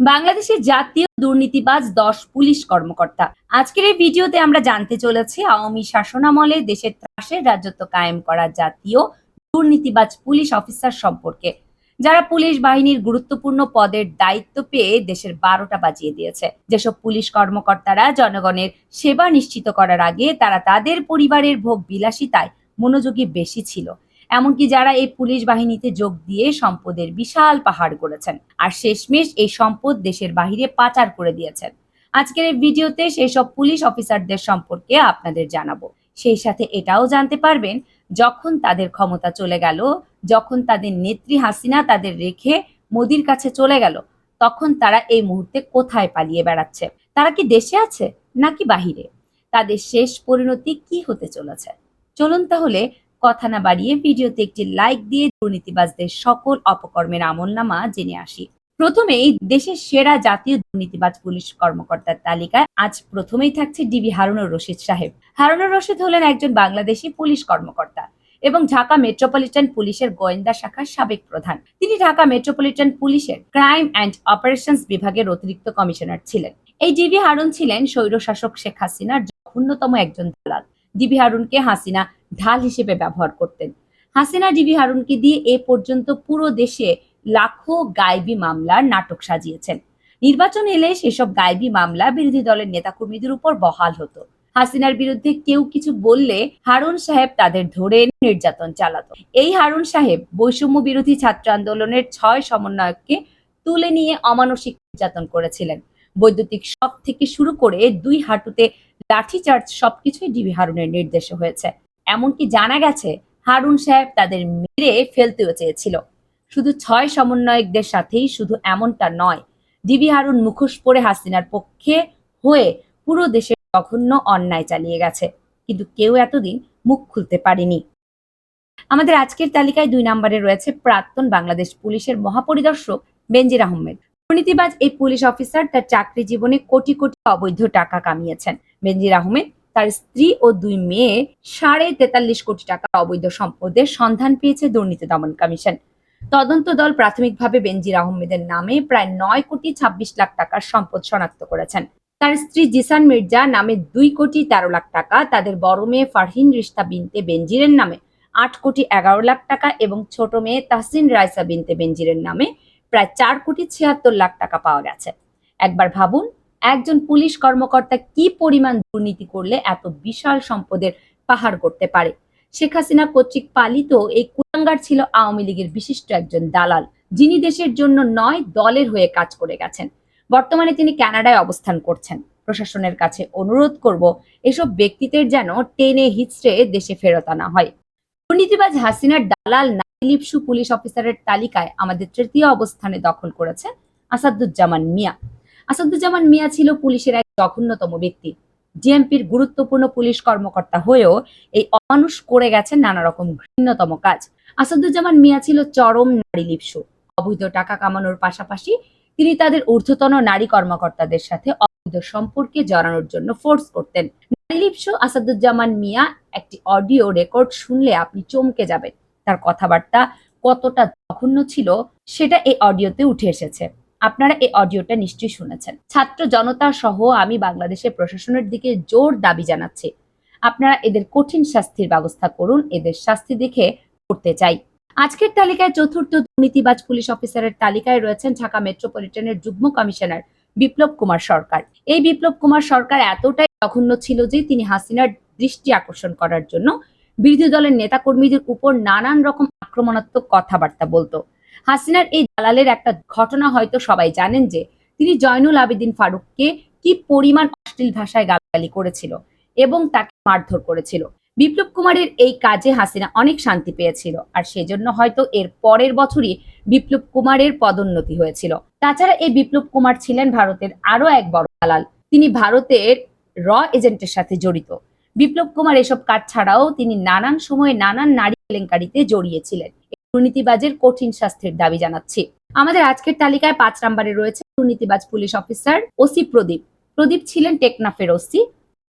বাংলাদেশের জাতীয় দুর্নীতিবাজ দশ পুলিশ কর্মকর্তা। আজকের এই ভিডিওতে আমরা জানতে চলেছি, আওয়ামী শাসনামলে দেশের ত্রাসের রাজত্ব কায়েম করা জাতীয় দুর্নীতিবাজ পুলিশ অফিসার সম্পর্কে, যারা পুলিশ বাহিনীর গুরুত্বপূর্ণ পদের দায়িত্ব পেয়ে দেশের বারোটা বাজিয়ে দিয়েছে। যেসব পুলিশ কর্মকর্তারা জনগণের সেবা নিশ্চিত করার আগে তারা তাদের পরিবারের ভোগ বিলাসিতায় মনোযোগী বেশি ছিল। এমনকি যারা এই পুলিশ বাহিনীতে যোগ দিয়ে সম্পদের বিশাল পাহাড় করেছেন আর শেষমেশ এই সম্পদ দেশের বাহিরে পাচার করে দিয়েছেন। আজকের এই ভিডিওতে সেই সব পুলিশ অফিসারদের সম্পর্কে আপনাদের জানাব। সেই সাথে এটাও জানতে পারবেন, যখন তাদের ক্ষমতা চলে গেল, যখন তাদের নেত্রী হাসিনা তাদের রেখে মোদির কাছে চলে গেল, তখন তারা এই মুহূর্তে কোথায় পালিয়ে বেড়াচ্ছে? তারা কি দেশে আছে নাকি বাহিরে? তাদের শেষ পরিণতি কি হতে চলেছে? চলুন তাহলে কথা না বাড়িয়ে ভিডিওতে একটি লাইক দিয়ে দুর্নীতিবাজদের সকল অপকর্মের আমলনামা জেনে আসি। প্রথমেই দেশের সেরা জাতীয় দুর্নীতিবাজ পুলিশ কর্মকর্তার তালিকায় আজ প্রথমেই থাকছে ডিবি হারুনুর রশিদ সাহেব। হারুনুর রশিদ হলেন একজন বাংলাদেশি পুলিশ কর্মকর্তা এবং ঢাকা মেট্রোপলিটন পুলিশের গোয়েন্দা শাখার সাবেক প্রধান। তিনি ঢাকা মেট্রোপলিটন পুলিশের ক্রাইম অ্যান্ড অপারেশনস বিভাগের অতিরিক্ত কমিশনার ছিলেন। এই ডিবি হারুন ছিলেন স্বৈরশাসক শেখ হাসিনার জঘন্যতম একজন দালাল। ডিবি হারুনকে হাসিনা ঢাল হিসেবে ব্যবহার করতেন। হাসিনা, ডিবি হারুনকে দিয়ে এ পর্যন্ত পুরো দেশে লাখো গায়েবী মামলার নাটক সাজিয়েছেন। নির্বাচন এলে সেসব গায়েবী মামলা বিরোধী দলের নেতাকর্মীদের উপর বহাল হতো। হাসিনার বিরুদ্ধে কেউ কিছু বললে হারুন সাহেব তাদের ধরে নির্যাতন চালাতো। এই হারুন সাহেব বৈষম্য বিরোধী ছাত্র আন্দোলনের ছয় সমন্বয়ককে তুলে নিয়ে অমানসিক নির্যাতন করেছিলেন। বৈদ্যুতিক শক থেকে শুরু করে দুই হাঁটুতে লাঠিচার্জ সবকিছুই ডিবি হারুনের নির্দেশে হয়েছে। এমনকি জানা গেছে হারুন সাহেব তাদের মেরে ফেলতেও চেয়েছিল। শুধু ছয় সমন্বয়কদের সাথেই শুধু এমনটা নয়, ডিবি হারুন মুখোশ পরে হাসিনার পক্ষে হয়ে পুরো দেশে জঘন্য অন্যায় চালিয়ে গেছে, কিন্তু কেউ এতদিন মুখ খুলতে পারেনি। আমাদের আজকের তালিকায় দুই নম্বরে রয়েছে প্রাক্তন বাংলাদেশ পুলিশের মহাপরিদর্শক বেনজির আহমেদ। দুর্নীতিবাজ এই পুলিশ অফিসার তার চাকরি জীবনে কোটি কোটি অবৈধ টাকা কামিয়েছেন। বেনজির আহমেদ তার স্ত্রী ও দুই মেয়ে সাড়ে তেতাল্লিশ কোটি টাকা অবৈধ সম্পদের সন্ধান পেয়েছে দুর্নীতি দমন কমিশন। তদন্ত দল প্রাথমিকভাবে বেনজির আহমেদের নামে প্রায় নয় কোটি ছাব্বিশ লাখ টাকার সম্পদ শনাক্ত করেছেন। তার স্ত্রী জিসান মির্জা নামে দুই কোটি তেরো লাখ টাকা, তাদের বড় মেয়ে ফারহিন রিস্তা বিনতে বেনজিরের নামে আট কোটি এগারো লাখ টাকা এবং ছোট মেয়ে তাহসিন রাইসা বিনতে বেনজিরের নামে প্রায় চার কোটি ছিয়াত্তর লাখ টাকা পাওয়া গেছে। একবার ভাবুন একজন পুলিশ কর্মকর্তা কি পরিমাণ দুর্নীতি করলে এত বিশাল সম্পদের পাহাড় করতে পারে? শেখ হাসিনা কর্তৃক পালিত এই কুলাঙ্গার ছিল আওয়ামী লীগের বিশিষ্ট একজন দালাল, যিনি দেশের জন্য নয়, দলের হয়ে কাজ করে গেছেন। বর্তমানে তিনি কানাডায় অবস্থান করছেন। প্রশাসনের কাছে অনুরোধ করব, এসব ব্যক্তিদের যেন টেনে হিচড়ে দেশে ফেরত আনা হয়। দুর্নীতিবাজ হাসিনার দালাল নাইলিপসু পুলিশ অফিসারের তালিকায় আমাদের তৃতীয় অবস্থানে দখল করেছে আসাদুজ্জামান মিয়া। আসাদুজ্জামান মিয়া ছিল পুলিশের এক জঘন্যতম ব্যক্তি। জিএমপির গুরুত্বপূর্ণ পুলিশ কর্মকর্তা হয়েও এই অমানুষ করে গেছেন নানা রকম ঘৃণ্যতম কাজ। আসাদুজ্জামান মিয়া ছিল চরম নারী লিপসু। অবৈধ টাকা কামানোর পাশাপাশি তিনি তাদের ঊর্ধ্বতন নারী কর্মকর্তাদের সাথে অবৈধ সম্পর্কে জড়ানোর জন্য ফোর্স করতেন। নারী লিপসু আসাদুজ্জামান মিয়া একটি অডিও রেকর্ড শুনলে আপনি চমকে যাবেন। তার কথাবার্তা কতটা জঘন্য ছিল সেটা এই অডিওতে উঠে এসেছে। আপনারা এই অডিওটা নিশ্চয়ই শুনেছেন। ছাত্র জনতা সহ আমি বাংলাদেশের প্রশাসনের দিকে জোর দাবি জানাচ্ছি। আপনারা এদের কঠিন শাস্তির ব্যবস্থা করুন, এদের শাস্তি দেখে করতে চাই। আজকের তালিকায় চতুর্থ দুর্নীতিবাজ পুলিশ অফিসারের তালিকায় রয়েছেন ঢাকা মেট্রোপলিটনের যুগ্ম কমিশনার বিপ্লব কুমার সরকার। এই বিপ্লব কুমার সরকার এতটাই জঘন্য ছিল যে তিনি হাসিনার দৃষ্টি আকর্ষণ করার জন্য বিরোধী দলের নেতাকর্মীদের উপর নানান রকম আক্রমণাত্মক কথাবার্তা বলতো। হাসিনার এই দালালের একটা ঘটনা হয়তো সবাই জানেন যে তিনি জয়নুল আবেদিন ফারুককে কি পরিমাণ অশ্লীল ভাষায় গালাগালি করেছিল এবং তাকে মারধর করেছিল। বিপ্লব কুমারের এই কাজে হাসিনা অনেক শান্তি পেয়েছিল আর সেজন্য হয়তো এর পরের বছরই বিপ্লব কুমারের পদোন্নতি হয়েছিল। তাছাড়া এই বিপ্লব কুমার ছিলেন ভারতের আরও এক বড় দালাল। তিনি ভারতের র এজেন্টের সাথে জড়িত। বিপ্লব কুমার এসব কাজ ছাড়াও তিনি নানান সময়ে নানান নারী কেলেঙ্কারিতে জড়িয়েছিলেন। দুর্নীতিবাজের কঠিন শাস্তির দাবি জানাচ্ছি। আমাদের আজকের তালিকায় পাঁচ নম্বরে রয়েছে দুর্নীতিবাজ police officer OC Pradip. Pradip ছিলেন টেকনাফের ওসি।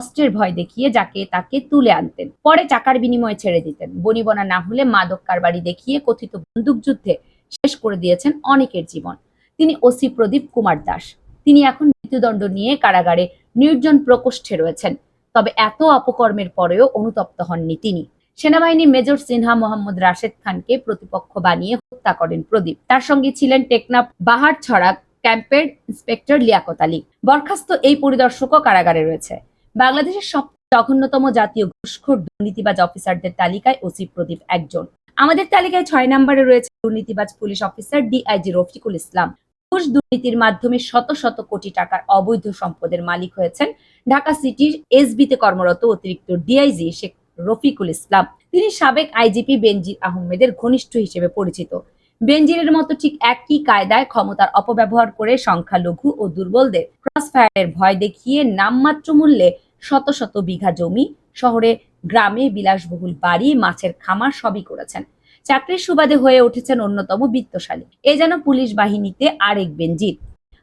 কষ্টের ভয় দেখিয়ে যাকে তাকে তুলে আনতেন। পরে টাকার বিনিময়ে ছেড়ে দিতেন। বনিবনা না হলে মাদক কারবারি দেখিয়ে কথিত বন্দুক যুদ্ধে শেষ করে দিয়েছেন অনেকের জীবন। তিনি ওসি প্রদীপ কুমার দাস। তিনি এখন মৃত্যুদণ্ড নিয়ে কারাগারে নির্জন প্রকোষ্ঠে রয়েছেন। তবে এত অপকর্মের পরেও অনুতপ্ত হননি তিনি। সেনাবাহিনী মেজর সিনহা মোহাম্মদ রাশেদ খানকে প্রতিপক্ষ বানিয়ে হত্যা করেন প্রদীপ। তার সঙ্গে ছিলেন টেকনাফ বাহার ছড়া ক্যাম্পের ইন্সপেক্টর লিয়াকত আলী। বরখাস্ত এই পরিদর্শকও কারাগারে রয়েছে। বাংলাদেশের সব জঘন্যতম জাতীয় ঘুষখোর দুর্নীতিবাজ অফিসারদের তালিকায় ওসি প্রদীপ একজন। আমাদের তালিকায় ছয় নম্বরে রয়েছে দুর্নীতিবাজ police officer DIG Rafiqul Islam. ঘুষ দুর্নীতির মাধ্যমে শত শত কোটি টাকার অবৈধ সম্পদের মালিক হয়েছেন ঢাকা সিটির এসবিতে কর্মরত অতিরিক্ত ডিআইজি শেখ রফিকুল ইসলাম। তিনি সাবেক আইজিপি বেনজির আহমেদের ঘনিষ্ঠ হিসেবে পরিচিত। বেনজিরের মতো ঠিক একই কায়দায় ক্ষমতার অপব্যবহার করে সংখ্যালঘু ও দুর্বলদের ক্রস ফায়ারের ভয় দেখিয়ে নামমাত্র মূল্যে শত শত বিঘা জমি, শহরে, গ্রামে বিলাসবহুল বাড়ি, মাছের খামার সবই করেছেন। চাকরির সুবাদে হয়ে উঠেছেন অন্যতম বিত্তশালী। এ যেন পুলিশ বাহিনীতে আরেক বেনজির।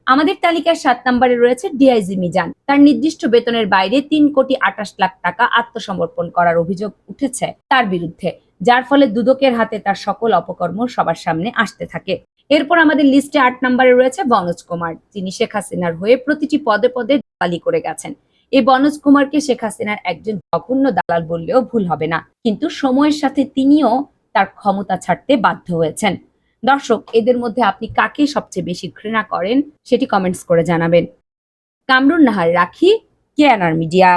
আমাদের তালিকার সাত নম্বরে রয়েছে ডিআইজি মিজান। তার নির্দিষ্ট বেতনের বাইরে তিন কোটি আটাশ লাখ টাকা আত্মসমর্পণ করার অভিযোগ উঠেছে তার বিরুদ্ধে, যার ফলে দুদকের হাতে তার সকল অপকর্ম সবার সামনে আসতে থাকে। এরপর আমাদের লিস্টে আট নম্বরে রয়েছে বনোজ কুমার। তিনি শেখ হাসিনার হয়ে প্রতিটি পদে পদে দালালি করে গেছেন। এই বনোজ কুমারকে শেখ হাসিনার একজন জঘন্য দালাল বললেও ভুল হবে না। কিন্তু সময়ের সাথে তিনিও তার ক্ষমতা ছাড়তে বাধ্য হয়েছেন। দর্শক, এদের মধ্যে আপনি কাকে সবচেয়ে বেশি ঘৃণা করেন সেটি কমেন্টস করে জানাবেন। কামরুন নাহার রাখি কেয়ানার মিডিয়া।